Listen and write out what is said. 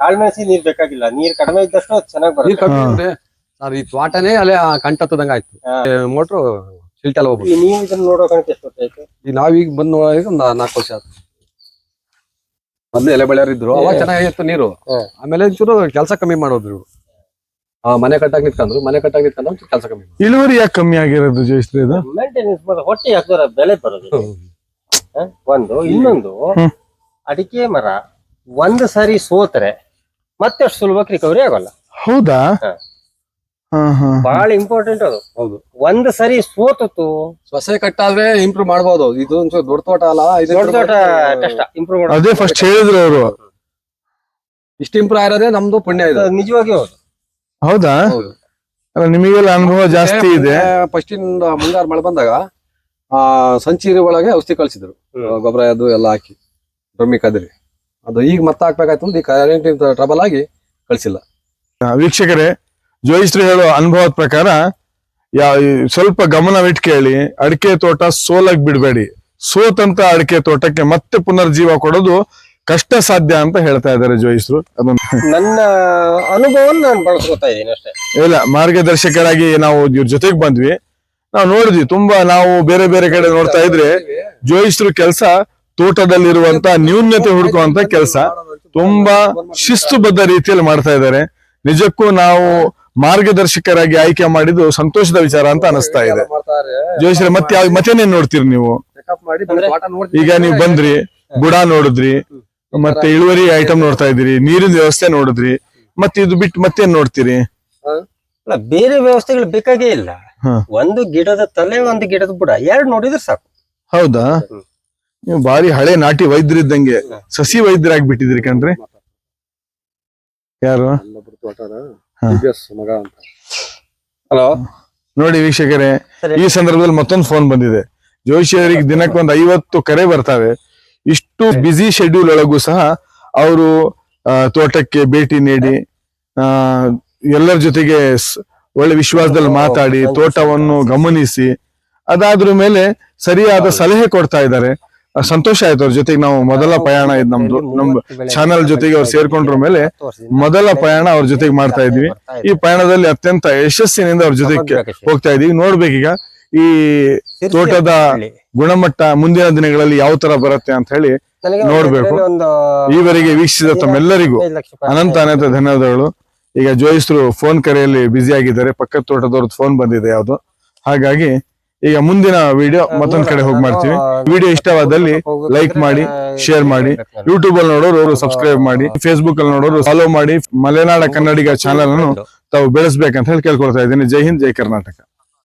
ಕಾಳ್ಮೆಣಸಿ ನೀರ್ ಬೇಕಾಗಿಲ್ಲ. ನೀರ್ ಕಡಿಮೆ ಇದ್ದಷ್ಟು ಚೆನ್ನಾಗಿ ನೀರ್ ಬರುತ್ತೆ ಅಂದ್ರೆ ಸರ್ ಈ ತೋಟನೇ ಅಲ್ಲೇ ಕಂಟತ್ತದಂಗ ಆಯ್ತು. ಮೋಟ್ರ್ ಮೋಟ್ರು ಸಿಲ್ಟೆಲ್ಲ ಈ ಹೋಗ್ಬಿಟ್ಟು ನೀವು ಇದನ್ನ ನೋಡೋ ಕಣಕ್ಕೆ ಎಷ್ಟು ಹೊತ್ತು ಆಯ್ತು ಈಗ ನಾವೀಗ ಬಂದ್ ನೋಡಿದ್ರೆ ಒಂದ್ ನಾಲ್ಕು ವರ್ಷ ಆಯ್ತು. ಮೊದ್ಲು ಎಲೆ ಬೆಳೆಯರ್ ಇದ್ರು ಅವಾಗ ಚೆನ್ನಾಗಿತ್ತು ನೀರು. ಆಮೇಲೆ ಒಂಚೂರು ಕೆಲಸ ಕಮ್ಮಿ ಮಾಡೋದ್ರು. ಇವ್ರು ಆ ಮನೆ ಕಟ್ಟಾಗ ನಿಂತ್ಕೊಂಡ್ರು ಮನೆ ಕಟ್ಟಾಗ ನಿಂತ್ಕೊಂಡು ಒಂಚೂರು ಕೆಲಸ ಕಮ್ಮಿ. ಇಳುವರಿ ಯಾಕೆ ಕಮ್ಮಿ ಆಗಿರೋದು ಜಯಶ್ರೀ ಇದು? ಮೇಂಟೆನೆನ್ಸ್ ಮಾಡೋದು. ಹೊಟ್ಟೆ ಹಾಕಿದ್ರೆ ಬೆಲೆ ಬರೋದು ಒಂದು ಇನ್ನೊಂದು ಹ್ಮ್. ಅಡಿಕೆ ಮರ ಒಂದ್ ಸಾರಿ ಸೋತ್ರೆ ಮತ್ತೆ ಅಷ್ಟು ಸುಲಭಕ್ಕೆ ರಿಕವರಿ ಆಗೋಲ್ಲ. ಹೌದಾ? ಬಹಳ ಇಂಪಾರ್ಟೆಂಟ್ ಅದು. ಹೌದು. ಒಂದ್ ಸರಿ ಸೋತತ್ತು. ಸೊಸೆ ಕಟ್ಟಾದ್ರೆ ಇಂಪ್ರೂವ್ ಮಾಡಬಹುದು ಇದು ಒಂಚೂರು ದೊಡ್ಡ ತೋಟ ಅಲ್ಲ ಇದು ದೊಡ್ಡ ದೊಡ್ಡ ಕಷ್ಟ ಇಂಪ್ರೂವ್ ಅದೇ ಫಸ್ಟ್ ಹೇಳಿದ್ರು ಅವರು. ಇಷ್ಟು ಇಂಪ್ರೂವ್ ಆಗಿರೋದೇ ನಮ್ದು ಪುಣ್ಯ ಇದೆ. ನಿಜವಾಗಿ ಹೌದು. ಹೌದಾ? ಹೌದು. ಅಲ್ಲ ನಿಮಗೆಲ್ಲ ಅನುಭವ ಜಾಸ್ತಿ ಇದೆ. ಫಸ್ಟ್ ಇಂದ ಮುಂಗಾರು ಮಳೆ ಬಂದಾಗ ಆ ಸಂಚೀರಿ ಒಳಗೆ ಔಷಧಿ ಕಳ್ಸಿದ್ರು. ಹ್ಮ್. ಗೊಬ್ಬರ ಅದು ಎಲ್ಲ ಹಾಕಿ ಬ್ರಹ್ಮಿ ಕದ್ರಿ. ಅದು ಈಗ ಮತ್ತೆ ಹಾಕ್ಬೇಕಾಯ್ತು ಅಂದ್ರೆ ಈ ಕರೆಂಟ್ ಟ್ರಬಲ್ ಆಗಿ ಕಳಿಸಿಲ್ಲ. ವೀಕ್ಷಕರೇ ಜೋಯಿಶ್ರೀ ಹೇಳೋ ಅನುಭವದ ಪ್ರಕಾರ ಯಾ ಸ್ವಲ್ಪ ಗಮನವಿಟ್ಟು ಕೇಳಿ ಅಡಿಕೆ ತೋಟ ಸೋಲಾಗಿ ಬಿಡಬೇಡಿ. ಸೋತಂತ ಅಡಿಕೆ ತೋಟಕ್ಕೆ ಮತ್ತೆ ಪುನರ್ಜೀವ ಕೊಡೋದು ಕಷ್ಟ ಸಾಧ್ಯ ಅಂತ ಹೇಳ್ತಾ ಇದ್ದಾರೆ ಜೋಯಿಸ್ರು ಅದೊಂದು ನನ್ನ ಅನುಭವವನ್ನು ನಾನು ಬಳಸ್ಕೊತಾ ಇದ್ದೀನಿ ಅಷ್ಟೇ. ಇಲ್ಲ ಮಾರ್ಗದರ್ಶಕರಾಗಿ ನಾವು ಇವ್ರ ಜೊತೆಗೆ ಬಂದ್ವಿ. ನಾವು ನೋಡಿದ್ವಿ ತುಂಬಾ ನಾವು ಬೇರೆ ಬೇರೆ ಕಡೆ ನೋಡ್ತಾ ಇದ್ರೆ ಜೋಯಿಸ್ರು ಕೆಲಸ ತೋಟದಲ್ಲಿರುವಂತ ನ್ಯೂನ್ಯತೆ ಹುಡುಕುವಂತ ಕೆಲಸ. ತುಂಬಾ ಶಿಸ್ತುಬದ್ಧ ರೀತಿಯಲ್ಲಿ ಮಾಡ್ತಾ ಇದ್ದಾರೆ. ನಿಜಕ್ಕೂ ನಾವು ಮಾರ್ಗದರ್ಶಕರಾಗಿ ಆಯ್ಕೆ ಮಾಡಿದ್ದು ಸಂತೋಷದ ವಿಚಾರ ಅಂತ ಅನಿಸ್ತಾ ಇದೆ. ಜೋಶ್ರೆ ಮತ್ತೆ ಯಾವ ಮತ್ತೇನೇನ್ ನೋಡ್ತೀರಿ ನೀವು. ಈಗ ನೀವು ಬಂದ್ರಿ ಬುಡ ನೋಡಿದ್ರಿ ಮತ್ತೆ ಇಳುವರಿ ಐಟಮ್ ನೋಡ್ತಾ ಇದ್ದೀರಿ ನೀರಿನ ವ್ಯವಸ್ಥೆ ನೋಡಿದ್ರಿ ಮತ್ತೆ ಇದು ಬಿಟ್ಟು ಮತ್ತೇನ್ ನೋಡ್ತೀರಿ? ಅಲ್ಲ ಬೇರೆ ವ್ಯವಸ್ಥೆಗಳು ಬೇಕಾಗೇ ಇಲ್ಲ. ಒಂದು ಗಿಡದ ತಲೆ ಒಂದು ಗಿಡದ ಬುಡ ಎರಡು ನೋಡಿದ್ರೆ ಸಾಕು. ಹೌದಾ. ನೀವು ಬಾರಿ ಹಳೆ ನಾಟಿ ವೈದ್ಯರಿದ್ದಂಗೆ ಸಸಿ ವೈದ್ಯರಾಗಿ ಬಿಟ್ಟಿದ್ರಿ ಕಣ್ರಿ. ಯಾರು. ಮಗ ಅಂತ. ಹಲೋ? ನೋಡಿ ವೀಕ್ಷಕರೇ ಈ ಸಂದರ್ಭದಲ್ಲಿ ಮತ್ತೊಂದು ಫೋನ್ ಬಂದಿದೆ. ಜೋಶಿ ಅವರಿಗೆ ದಿನಕ್ಕೆ ಒಂದು ಐವತ್ತು ಕರೆ ಬರ್ತಾವೆ. ಇಷ್ಟು ಬ್ಯುಸಿ ಶೆಡ್ಯೂಲ್ ಒಳಗೂ ಸಹ ಅವರು ತೋಟಕ್ಕೆ ಭೇಟಿ ನೀಡಿ ಆ ಎಲ್ಲರ ಜೊತೆಗೆ ಒಳ್ಳೆ ವಿಶ್ವಾಸದಲ್ಲಿ ಮಾತಾಡಿ ತೋಟವನ್ನು ಗಮನಿಸಿ ಅದಾದ್ರ ಮೇಲೆ ಸರಿಯಾದ ಸಲಹೆ ಕೊಡ್ತಾ ಇದ್ದಾರೆ. ಸಂತೋಷ ಆಯ್ತು ಅವ್ರ ಜೊತೆಗೆ ನಾವು ಮೊದಲ ಪ್ರಯಾಣ ಇದ್ ನಮ್ದು ನಮ್ ಚಾನೆಲ್ ಜೊತೆಗೆ ಅವ್ರು ಸೇರ್ಕೊಂಡ್ರ ಮೇಲೆ ಮೊದಲ ಪ್ರಯಾಣ ಅವ್ರ ಜೊತೆಗೆ ಮಾಡ್ತಾ ಇದೀವಿ. ಈ ಪಯಣದಲ್ಲಿ ಅತ್ಯಂತ ಯಶಸ್ಸಿನಿಂದ ಅವ್ರ ಜೊತೆಗೆ ಹೋಗ್ತಾ ಇದೀವಿ. ನೋಡ್ಬೇಕೀಗ ಈ ತೋಟದ ಗುಣಮಟ್ಟ ಮುಂದಿನ ದಿನಗಳಲ್ಲಿ ಯಾವ ತರ ಬರುತ್ತೆ ಅಂತ ಹೇಳಿ ನೋಡ್ಬೇಕು. ಈವರೆಗೆ ವೀಕ್ಷಿಸಿದ ತಮ್ಮೆಲ್ಲರಿಗೂ ಅನಂತ ಅನಂತ ಧನ್ಯವಾದಗಳು. ಈಗ ಜೋಯಿಸ್ರು ಫೋನ್ ಕರೆಯಲ್ಲಿ ಬ್ಯುಸಿ ಆಗಿದ್ದಾರೆ. ಪಕ್ಕದ ತೋಟದವ್ರದ್ದು ಫೋನ್ ಬಂದಿದೆ ಯಾವುದು. ಹಾಗಾಗಿ ಈಗ ಮುಂದಿನ ವಿಡಿಯೋ ಮತ್ತೊಂದ್ ಕಡೆ ಹೋಗಿ ಮಾಡ್ತೀವಿ. ವಿಡಿಯೋ ಇಷ್ಟವಾದಲ್ಲಿ ಲೈಕ್ ಮಾಡಿ ಶೇರ್ ಮಾಡಿ. ಯೂಟ್ಯೂಬ್ ಅಲ್ಲಿ ನೋಡೋರು ಅವರು ಸಬ್ಸ್ಕ್ರೈಬ್ ಮಾಡಿ ಫೇಸ್ಬುಕ್ ಅಲ್ಲಿ ನೋಡೋರು ಫಾಲೋ ಮಾಡಿ. ಮಲೆನಾಡ ಕನ್ನಡಿಗ ಚಾನಲ್ ಅನ್ನು ತಾವು ಬೆಳೆಸಬೇಕಂತ ಹೇಳಿ ಕೇಳ್ಕೊಳ್ತಾ ಇದ್ದೀನಿ. ಜೈ ಹಿಂದ್ ಜೈ ಕರ್ನಾಟಕ.